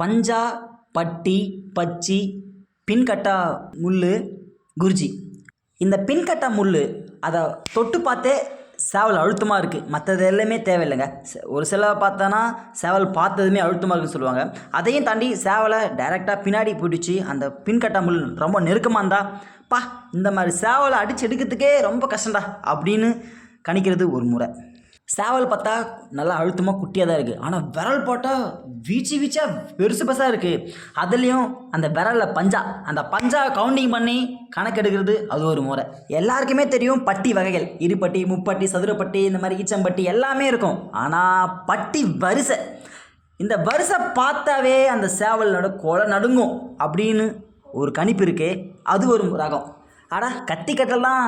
பஞ்சா பட்டி பச்சி பின்கட்டா முள் குருஜி. இந்த பின்கட்டா முள் அதை தொட்டு பார்த்தே சேவல் அழுத்தமாக இருக்குது மற்றது எல்லாமே தேவையில்லைங்க. ஒரு சில பார்த்தோன்னா சேவல் பார்த்ததுமே அழுத்தமாக இருக்குன்னு சொல்லுவாங்க. அதையும் தாண்டி சேவலை டைரெக்டாக பின்னாடி பிடிச்சி அந்த பின்கட்டா முள் ரொம்ப நெருக்கமாக இருந்தால் பா இந்த மாதிரி சேவலை அடித்து எடுக்கிறதுக்கே ரொம்ப கஷ்டம்டா அப்படின்னு கணிக்கிறது ஒரு முறை. சேவல் பார்த்தா நல்லா அழுத்தமாக குட்டியாக தான் இருக்குது ஆனால் விரல் போட்டால் வீச்சு வீச்சா பெருசு பெருசாக இருக்குது அதுலேயும் அந்த விரலில் பஞ்சா அந்த பஞ்சா கவுண்டிங் பண்ணி கணக்கெடுக்கிறது அது ஒரு முறை. எல்லாருக்குமே தெரியும் பட்டி வகைகள். இருபட்டி முப்பட்டி சதுரப்பட்டி இந்த மாதிரி ஈச்சம்பட்டி எல்லாமே இருக்கும். ஆனால் பட்டி வரிசை. இந்த வரிசை பார்த்தாவே அந்த சேவல் நடு கொலை நடுங்கும் அப்படின்னு ஒரு கணிப்பு இருக்கே அது ஒரு ரகம். ஆனால் கத்தி கட்டெல்லாம்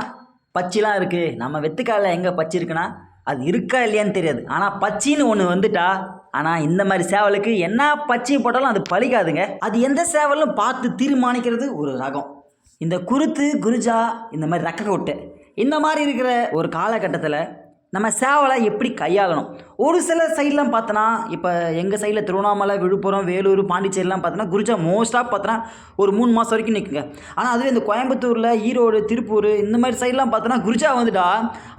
பச்சிலாம் இருக்குது நம்ம வெத்துக்காலில் எங்கே பச்சி இருக்குன்னா அது இருக்கா இல்லையான்னு தெரியாது. ஆனால் பச்சின்னு ஒன்று வந்துட்டா ஆனால் இந்த மாதிரி சேவலுக்கு என்ன பச்சை போட்டாலும் அது பழிக்காதுங்க. அது எந்த சேவலும் பார்த்து தீர்மானிக்கிறது ஒரு ரகம். இந்த குருத்து குருஜா இந்த மாதிரி ரக்க கொட்டு இந்த மாதிரி இருக்கிற ஒரு காலகட்டத்தில் நம்ம சேவலை எப்படி கையாளணும்? ஒரு சில சைட்லாம் பார்த்தோன்னா இப்போ எங்கள் சைடில் திருவண்ணாமலை விழுப்புரம் வேலூர் பாண்டிச்சேரிலாம் பார்த்தோன்னா குருஜா மோஸ்ட்டாக பார்த்தோன்னா ஒரு மூணு மாதம் வரைக்கும் நிற்குங்க ஆனால் அதுவே இந்த கோயம்புத்தூரில் ஈரோடு திருப்பூர் இந்த மாதிரி சைட்லாம் பார்த்தோன்னா குருஜா வந்துட்டா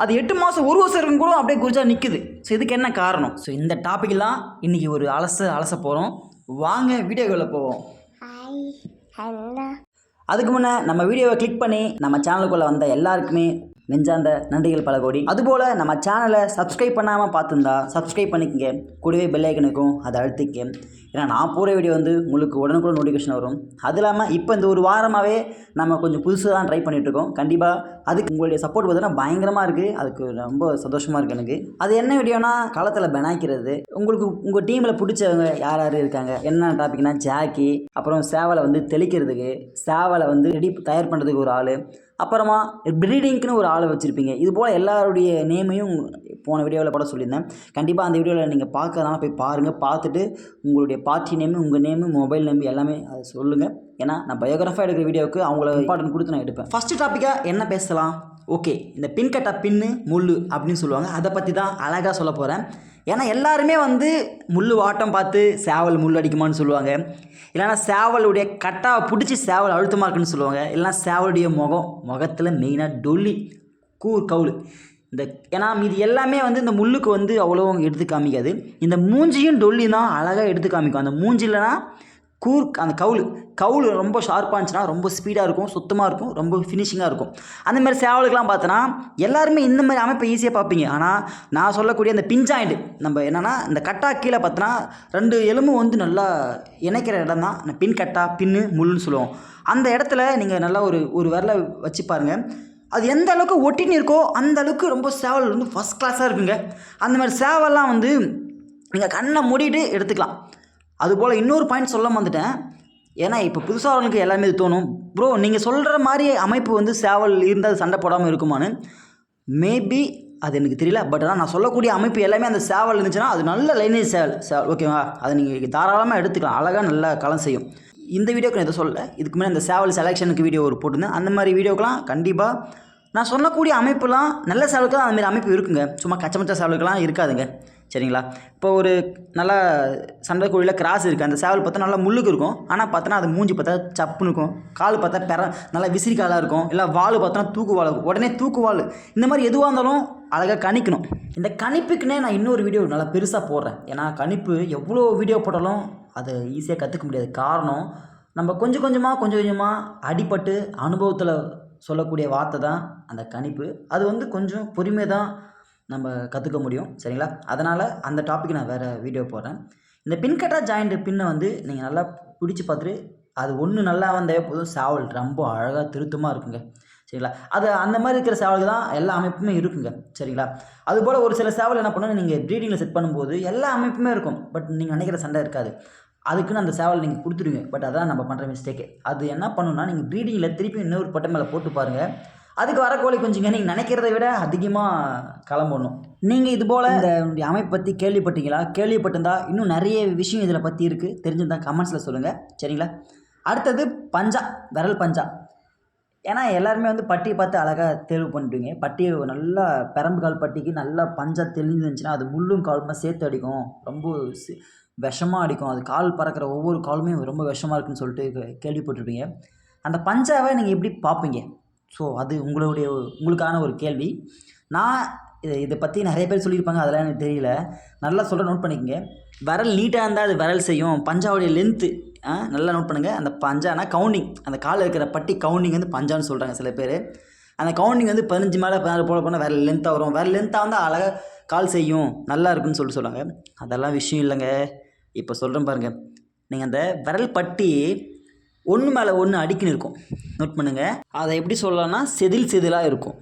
அது எட்டு மாதம் ஒரு வருஷம் இருக்கும் கூட அப்படியே குருஜா நிற்குது ஸோ இதுக்கு என்ன காரணம்? ஸோ இந்த டாப்பிக்லாம் இன்றைக்கி ஒரு அலச அலச போகிறோம் வாங்க வீடியோக்குள்ளே போவோம். அதுக்கு முன்னே நம்ம வீடியோவை கிளிக் பண்ணி நம்ம சேனலுக்குள்ளே வந்த எல்லாருக்குமே நெஞ்சார்ந்த நன்றிகள் பல கோடி. அதுபோல் நம்ம சேனலை சப்ஸ்கிரைப் பண்ணாமல் பார்த்துருந்தா சப்ஸ்கிரைப் பண்ணிக்கங்க. கூடவே பெல் ஐக்கனுக்கும் அதை அழுத்திக்க ஏன்னா நான் போகிற வீடியோ வந்து உங்களுக்கு உடனுக்குடன் நோட்டிஃபிகேஷன் வரும். அது இல்லாமல் இப்போ இந்த ஒரு வாரமாகவே நம்ம கொஞ்சம் புதுசாக தான் ட்ரை பண்ணிகிட்ருக்கோம் கண்டிப்பாக அதுக்கு உங்களுடைய சப்போர்ட் பார்த்தீங்கன்னா பயங்கரமாக இருக்குது அதுக்கு ரொம்ப சந்தோஷமாக இருக்குது எனக்கு. அது என்ன வீடியோனா களத்தில் பெனாக்கிறது உங்களுக்கு உங்கள் டீமில் பிடிச்சவங்க யார் யார் இருக்காங்க? என்ன டாபிக்னா ஜாக்கி. அப்புறம் சேவலை வந்து தெளிக்கிறதுக்கு சேவலை வந்து ரெடி தயார் பண்ணுறதுக்கு ஒரு ஆள். அப்புறமா ப்ரீடிங்க்குன்னு ஒரு ஆளை வச்சுருப்பீங்க. இது போல் எல்லாருடைய நேமையும் போன வீடியோவில் போட சொல்லியிருந்தேன். கண்டிப்பாக அந்த வீடியோவில் நீங்கள் பார்க்கறதுனால போய் பாருங்கள் பார்த்துட்டு உங்களுடைய பார்ட்டி நேமு உங்கள் நேமு மொபைல் நேம் எல்லாமே அதை சொல்லுங்கள் ஏன்னா நான் பயோகிராஃபாக எடுக்கிற வீடியோவுக்கு அவங்கள இம்பார்ட்டன்ட் கொடுத்து நான் எடுப்பேன். ஃபஸ்ட்டு டாப்பிக்காக என்ன பேசலாம்? ஓகே இந்த பின் கட்டா பின்னு முள் அப்படின்னு சொல்லுவாங்க. அதை பற்றி தான் அழகாக சொல்ல போகிறேன் ஏன்னா எல்லாருமே வந்து முள் வாட்டம் பார்த்து சேவல் முள் அடிக்குமான்னு சொல்லுவாங்க. இல்லைன்னா சேவலுடைய கட்டாவை பிடிச்சி சேவல் அழுத்தமாக இருக்குன்னு சொல்லுவாங்க. இல்லைன்னா சேவலுடைய முகம் முகத்தில் மெயினாக டொல்லி கூர் கவுள் இந்த ஏன்னா மீதி எல்லாமே வந்து இந்த முள்ளுக்கு வந்து அவ்வளோ எடுத்து காமிக்காது. இந்த மூஞ்சியும் டொல்லி தான் அழகாக எடுத்து காமிக்கும். அந்த மூஞ்சிலனா கூர் அந்த கவுள் கவுள் ரொம்ப ஷார்ப்பாக இருந்துச்சுன்னா ரொம்ப ஸ்பீடாக இருக்கும் சுத்தமாக இருக்கும் ரொம்ப ஃபினிஷிங்காக இருக்கும். அந்த மாதிரி சேவலுக்கெல்லாம் பார்த்தோன்னா எல்லாருமே இந்த மாதிரி அமைப்பை ஈஸியாக பார்ப்பீங்க. ஆனால் நான் சொல்லக்கூடிய அந்த பிஞ்சாயிண்டு நம்ம என்னென்னா இந்த கட்டா கீழே பார்த்தோன்னா ரெண்டு எலும்பு வந்து நல்லா இணைக்கிற இடம் தான் இந்த பின் கட்டா பின்னு முள்ளுன்னு சொல்லுவோம். அந்த இடத்துல நீங்கள் நல்லா ஒரு ஒரு விரலை வச்சு பாருங்கள் அது எந்த அளவுக்கு ஒட்டின்னு இருக்கோ அந்த அளவுக்கு ரொம்ப சேவல் வந்து ஃபஸ்ட் கிளாஸாக இருக்குங்க. அந்த மாதிரி சேவல்லாம் வந்து நீங்கள் கண்ணை மூடிட்டு எடுத்துக்கலாம். அதுபோல் இன்னொரு பாயிண்ட் சொல்ல வந்துட்டேன். ஏன்னா இப்போ புதுசாக எல்லாமே இது தோணும். ப்ரோ நீங்கள் சொல்கிற மாதிரி அமைப்பு வந்து சேவல் இருந்தால் சண்டை போடாமல் இருக்குமான்னு மேபி அது எனக்கு தெரியல. பட் ஆனால் நான் சொல்லக்கூடிய அமைப்பு எல்லாமே அந்த சேவல் இருந்துச்சுன்னா அது நல்ல லைனேஜ் சேவல். சேவல் ஓகேவா அதை நீங்கள் தாராளமாக எடுத்துக்கலாம். அழகாக நல்லா களம் செய்யும். இந்த வீடியோக்கு நான் எதுவும் சொல்ல இதுக்கு மேலே அந்த சேவல் செலெக்ஷனுக்கு வீடியோ ஒரு போட்டிருந்தேன். அந்த மாதிரி வீடியோக்கெலாம் கண்டிப்பாக நான் சொல்லக்கூடிய அமைப்புலாம் நல்ல சேவலுக்கு தான் அமைப்பு இருக்குங்க. சும்மா கச்சமச்ச சேவலுக்கெல்லாம் இருக்காதுங்க. சரிங்களா? இப்போ ஒரு நல்லா சண்டைக்கோழியில் கிராஸ் இருக்குது அந்த சேவல் பார்த்தா நல்லா முள்ளுக்கு இருக்கும். ஆனால் பார்த்தோன்னா அது மூஞ்சி பார்த்தா சப்புன்னு இருக்கும். கால் பார்த்தா பெற நல்லா விசிறிக்காலாக இருக்கும். இல்லை வால் பார்த்தோன்னா தூக்குவால் இருக்கும். உடனே தூக்குவால் இந்த மாதிரி எதுவாக இருந்தாலும் அழகாக கணிக்கணும். இந்த கணிப்புக்குன்னே நான் இன்னொரு வீடியோ நல்லா பெருசாக போடுறேன். ஏன்னா கணிப்பு எவ்வளோ வீடியோ போட்டாலும் அதை ஈஸியாக கற்றுக்க முடியாது. காரணம் நம்ம கொஞ்சம் கொஞ்சமாக கொஞ்சம் கொஞ்சமாக அடிபட்டு அனுபவத்தில் சொல்லக்கூடிய வார்த்தை தான் அந்த கணிப்பு. அது வந்து கொஞ்சம் பொறுமை தான் நம்ம கற்றுக்க முடியும். சரிங்களா? அதனால் அந்த டாபிக் நான் வேறு வீடியோ போடுறேன். இந்த பின்கட்டா ஜாயிண்ட் பின்னை வந்து நீங்கள் நல்லா பிடிச்சி பார்த்துட்டு அது ஒன்று நல்லா வந்தாவே போதும். சேவல் ரொம்ப அழகாக திருத்தமாக இருக்குங்க. சரிங்களா? அது அந்த மாதிரி இருக்கிற சேவலுக்கு தான் எல்லா அமைப்புமே இருக்குங்க. சரிங்களா? அதுபோல் ஒரு சில சேவல் என்ன பண்ணணும் நீங்கள் ப்ரீடிங்கில் செட் பண்ணும்போது எல்லா அமைப்புமே இருக்கும். பட் நீங்கள் நினைக்கிற சண்டை இருக்காது. அதுக்குன்னு அந்த சேவல் நீங்கள் கொடுத்துருவீங்க பட் அதான் நம்ம பண்ணுற மிஸ்டேக்கு அது என்ன பண்ணுன்னா நீங்கள் ப்ரீடிங்கில் திருப்பி இன்னொரு பட்டை மேலே போட்டு பாருங்கள் அதுக்கு வர கோழி குஞ்சுங்க நீங்கள் நினைக்கிறத விட அதிகமாக கிளம்பணும். நீங்கள் இது போல் இந்த அமைப்பை பற்றி கேள்விப்பட்டீங்களா? கேள்விப்பட்டிருந்தா இன்னும் நிறைய விஷயம் இதில் பற்றி இருக்குது தெரிஞ்சிருந்தா கமெண்ட்ஸில் சொல்லுங்கள் சரிங்களா? அடுத்தது பஞ்சா விரல் பஞ்சா. ஏன்னா எல்லாருமே வந்து பட்டியை பார்த்து அழகாக தேர்வு பண்ணிட்டுவீங்க பட்டியை நல்லா பெரம்பு கால் பட்டிக்கு நல்லா பஞ்சா தெளிஞ்சிருந்துச்சுன்னா அது முள்ளும் காலுமாக சேர்த்து அடிக்கும். ரொம்ப விஷமாக அடிக்கும். அது கால் பறக்கிற ஒவ்வொரு காலுமே ரொம்ப விஷமாக இருக்குன்னு சொல்லிட்டு கே- கேள்விப்பட்டிருப்பீங்க. அந்த பஞ்சாவை நீங்கள் எப்படி பார்ப்பீங்க? ஸோ அது உங்களுடைய உங்களுக்கான ஒரு கேள்வி. நான் இதை இதை பற்றி நிறைய பேர் சொல்லியிருப்பாங்க அதெல்லாம் எனக்கு தெரியல. நல்லா சொல்கிற நோட் பண்ணிக்கோங்க. விரல் நீட்டாக இருந்தால் அது விரல் செய்யும். பஞ்சாவுடைய லென்த்து நல்லா நோட் பண்ணுங்கள் அந்த பஞ்சானா கவுண்டிங் அந்த காலில் இருக்கிற பட்டி கவுண்டிங் வந்து பஞ்சான்னு சொல்கிறாங்க சில பேர். அந்த கவுண்டிங் வந்து பதினஞ்சு மேலே பதினாறு போல போனால் வேறு லென்த்தாக வரும். வேறு லென்த்தாக வந்து அழகாக கால் செய்யும். நல்லா இருக்குன்னு சொல்லிட்டு சொல்லுவாங்க அதெல்லாம் விஷயம் இல்லைங்க. இப்போ சொல்கிறேன் பாருங்கள் நீங்கள் அந்த விரல் பட்டி ஒன்று மேலே ஒன்று அடிக்கின்னு இருக்கும். நோட் பண்ணுங்கள் அதை எப்படி சொல்லலாம்னா செதில் செதிலாக இருக்கும்.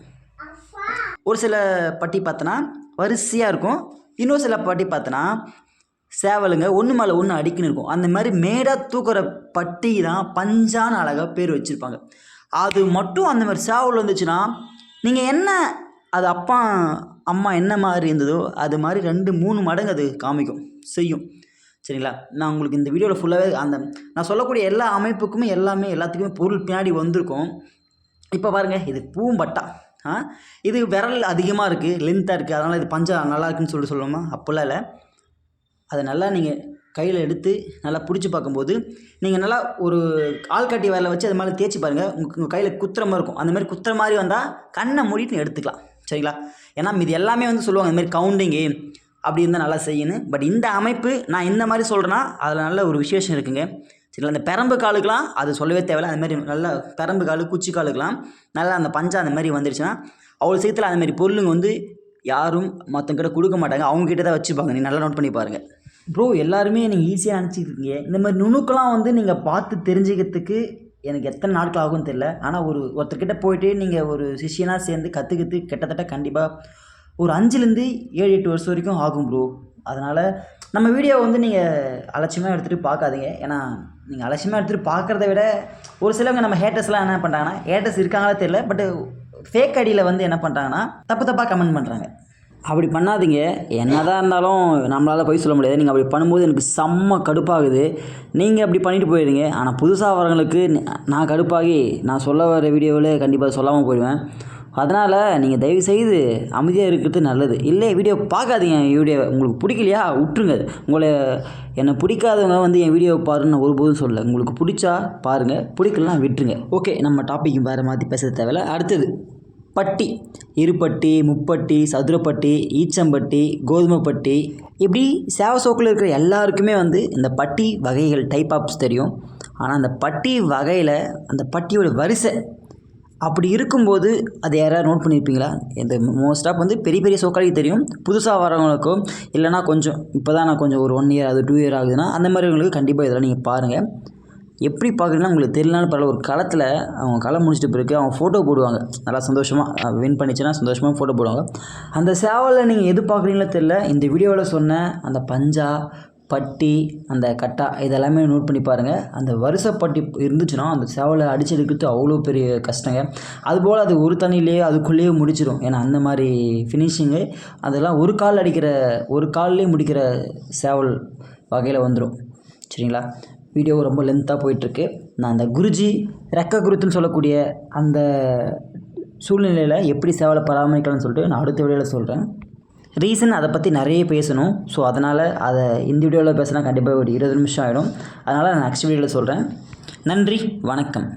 ஒரு சில பட்டி பார்த்தோன்னா வரிசையாக இருக்கும். இன்னொரு சில பட்டி பார்த்தோன்னா சேவலுங்க ஒன்று மேலே ஒன்று அடிக்கின்னு இருக்கும். அந்த மாதிரி மேடாக தூக்குற பட்டி தான் பஞ்சான அழகாக பேர் வச்சுருப்பாங்க. அது மட்டும் அந்த மாதிரி சேவல் வந்துச்சுன்னா நீங்கள் என்ன அது அப்பா அம்மா என்ன மாதிரி இருந்ததோ அது மாதிரி ரெண்டு மூணு மடங்கு அது காமிக்கும் செய்யும். சரிங்களா? நான் உங்களுக்கு இந்த வீடியோவில் ஃபுல்லாகவே அந்த நான் சொல்லக்கூடிய எல்லா அமைப்புக்குமே எல்லாமே எல்லாத்துக்குமே பொருள் பின்னாடி வந்திருக்கும். இப்போ பாருங்கள் இது பூம்பட்டா. ஆ? இது விரல் அதிகமாக இருக்குது லென்த்தாக இருக்குது அதனால் இது பஞ்சா நல்லா இருக்குன்னு சொல்லிட்டு சொல்லுவோமா? அப்போல்லாம் இல்லை. அதை நல்லா நீங்கள் கையில் எடுத்து நல்லா பிடிச்சி பார்க்கும்போது நீங்கள் நல்லா ஒரு ஆள்காட்டி விரலை வச்சு அது மேலே தேய்ச்சி பாருங்கள் உங்கள் உங்கள் கையில் குத்துற மாதிரி இருக்கும். அந்த மாதிரி குத்துற மாதிரி வந்தால் கண்ணை மூடிட்டு எடுத்துக்கலாம். சரிங்களா? ஏன்னா இது எல்லாமே வந்து சொல்லுவாங்க இந்த மாதிரி கவுண்டிங்கு அப்படி இருந்தால் நல்லா செய்யணும் பட் இந்த அமைப்பு நான் இந்த மாதிரி சொல்கிறேன்னா அதில் நல்ல ஒரு விசேஷம் இருக்குங்க. சரிங்களா? அந்த பெரம்பு காலுக்கெலாம் அது சொல்லவே தேவையில்ல. அந்த மாதிரி நல்லா பெரம்பு காலு குச்சி காலுக்கெலாம் நல்லா அந்த பஞ்சா அந்த மாதிரி வந்துருச்சுன்னா அவ்வளோ சீக்கிரத்தில் அந்த மாதிரி பொருளுங்க வந்து யாரும் மற்றவங்கிட்ட கொடுக்க மாட்டாங்க. அவங்ககிட்ட தான் வச்சுப்பாங்க. நீ நல்லா நோட் பண்ணி பாருங்கள் ப்ரோ எல்லாருமே நீங்கள் ஈஸியாக நினச்சிருக்கீங்க இந்த மாதிரி நுணுக்கெலாம் வந்து நீங்கள் பார்த்து தெரிஞ்சுக்கிறதுக்கு எனக்கு எத்தனை நாட்கள் ஆகும்னு தெரில ஆனால் ஒரு ஒருத்தர்கிட்ட போயிட்டு நீங்கள் ஒரு சிஷியனாக சேர்ந்து கற்றுக்கிட்டு கிட்டத்தட்ட கண்டிப்பாக ஒரு அஞ்சுலேருந்து ஏழு எட்டு வருஷம் வரைக்கும் ஆகும் ப்ரோ அதனால் நம்ம வீடியோ வந்து நீங்கள் அலட்சியமாக எடுத்துகிட்டு பார்க்காதீங்க. ஏன்னா நீங்கள் அலட்சியமாக எடுத்துகிட்டு பார்க்குறத விட ஒரு சிலவங்க நம்ம ஹேட்டர்ஸ்லாம் என்ன பண்ணுறாங்கன்னா ஹேட்டர்ஸ் இருக்காங்களா தெரியல பட் ஃபேக் ஐடியில் வந்து என்ன பண்ணுறாங்கன்னா தப்பு தப்பாக கமெண்ட் பண்ணுறாங்க அப்படி பண்ணாதீங்க. என்னதான் இருந்தாலும் நம்மளால் போய் சொல்ல முடியாது. நீங்கள் அப்படி பண்ணும்போது எனக்கு செம்ம கடுப்பாகுது. நீங்கள் அப்படி பண்ணிட்டு போயிடுங்க ஆனால் புதுசாக வரவங்களுக்கு நான் கடுப்பாகி நான் சொல்ல வர வீடியோவில் கண்டிப்பாக சொல்லாமல் போயிடுவேன். அதனால் நீங்கள் தயவுசெய்து அமைதியாக இருக்கிறது நல்லது. இல்லை வீடியோ பார்க்காதீங்க. என் வீடியோ உங்களுக்கு பிடிக்கலையா? விட்டுருங்க உங்களை என்னை பிடிக்காதவங்க வந்து என் வீடியோவை பாருன்னு நான் ஒருபோதும் சொல்லலை. உங்களுக்கு பிடிச்சா பாருங்கள் பிடிக்கலாம் விட்டுருங்க. ஓகே நம்ம டாபிக் வேறு மாற்றி பேச தேவையில்ல. அடுத்தது பட்டி. இருப்பட்டி முப்பட்டி சதுரப்பட்டி ஈச்சம்பட்டி கோதுமைப்பட்டி. இப்படி சேவை சோக்கில் இருக்கிற எல்லாருக்குமே வந்து இந்த பட்டி வகைகள் டைப் ஆப்ஸ் தெரியும். ஆனால் அந்த பட்டி வகையில் அந்த பட்டியோட வரிசை அப்படி இருக்கும்போது அது யாராவது நோட் பண்ணியிருப்பீங்களா இந்த மோஸ்ட் ஆஃப் வந்து பெரிய பெரிய சோக்காளிக்கு தெரியும். புதுசாக வரவங்களுக்கும் இல்லைனா கொஞ்சம் இப்போ தான் நான் கொஞ்சம் ஒரு ஒன் இயர் அது டூ இயர் ஆகுதுன்னா அந்த மாதிரிவங்களுக்கு கண்டிப்பாக இதெல்லாம் நீங்கள் பாருங்கள் எப்படி பார்க்குறீங்கன்னா உங்களுக்கு தெரியலனாலும் பரவாயில்ல. ஒரு களத்தில் அவங்க களம் முடிச்சிட்டு பிறகு அவங்க ஃபோட்டோ போடுவாங்க. நல்லா சந்தோஷமாக வின் பண்ணிச்சுன்னா சந்தோஷமாக ஃபோட்டோ போடுவாங்க. அந்த சேவலில் நீங்கள் எது பார்க்குறீங்களோ தெரில இந்த வீடியோவில் சொன்ன அந்த பஞ்சா பட்டி அந்த கட்டா இதெல்லாமே நோட் பண்ணி பாருங்கள் அந்த வரிசைப்பட்டி இருந்துச்சுன்னா அந்த சேவலை அடித்து எடுக்கிறது அவ்வளோ பெரிய கஷ்டங்க. அதுபோல் அது ஒரு தண்ணியிலேயே அதுக்குள்ளேயே முடிச்சிடும் ஏன்னா அந்த மாதிரி ஃபினிஷிங்கு அதெல்லாம் ஒரு கால் அடிக்கிற ஒரு கால்லேயே முடிக்கிற சேவல் வகையில் வந்துடும் சரிங்களா? வீடியோ ரொம்ப லென்த்தாக போயிட்டுருக்கு. நான் அந்த குருஜி ரெக்க குருத்துன்னு சொல்லக்கூடிய அந்த சூழ்நிலையில் எப்படி சேவலை பராமரிக்கலாம்னு சொல்லிட்டு நான் அடுத்த வீடியோவில் சொல்கிறேன் ரீசன் அதை பற்றி நிறைய பேசணும். ஸோ அதனால் அதை இந்த வீடியோவில் பேசினா கண்டிப்பாக ஒரு இருபது நிமிஷம் ஆகிடும் அதனால் நான் நெக்ஸ்ட் வீடியோவில் சொல்கிறேன் நன்றி வணக்கம்.